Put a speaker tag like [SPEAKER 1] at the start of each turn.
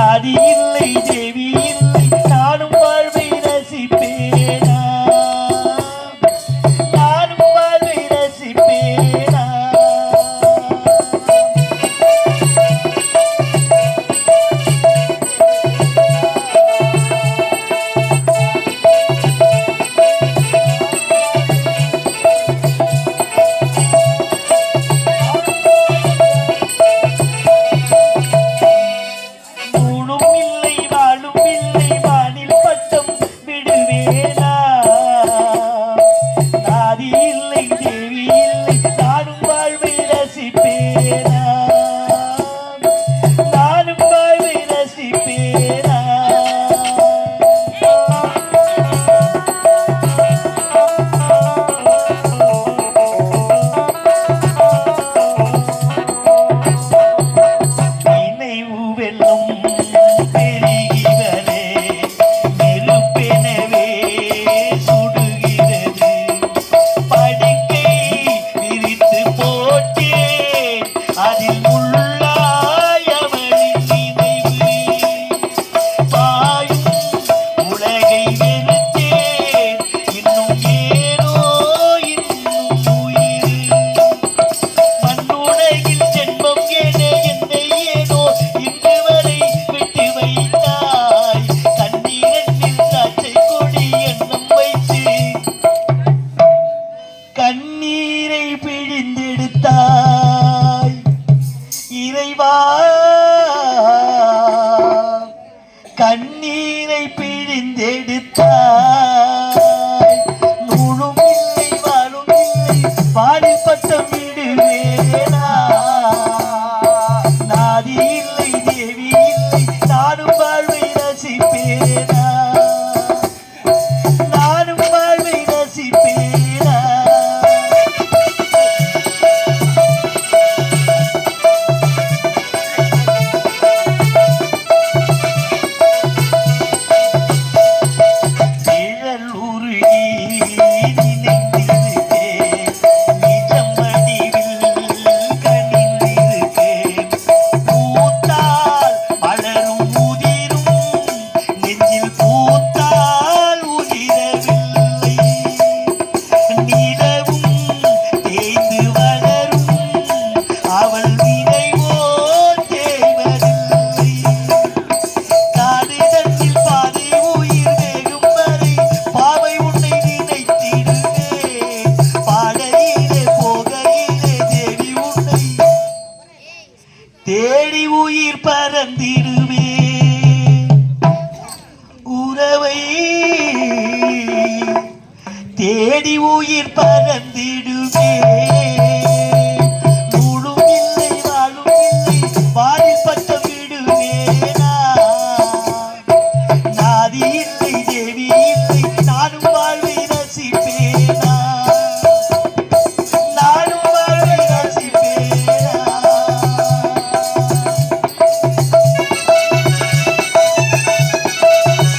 [SPEAKER 1] ஆதி இல்லை தேவி Música கண்ணீரை பிழிந்தெடுத்தார் தேடி உயிர் பறந்திடுவே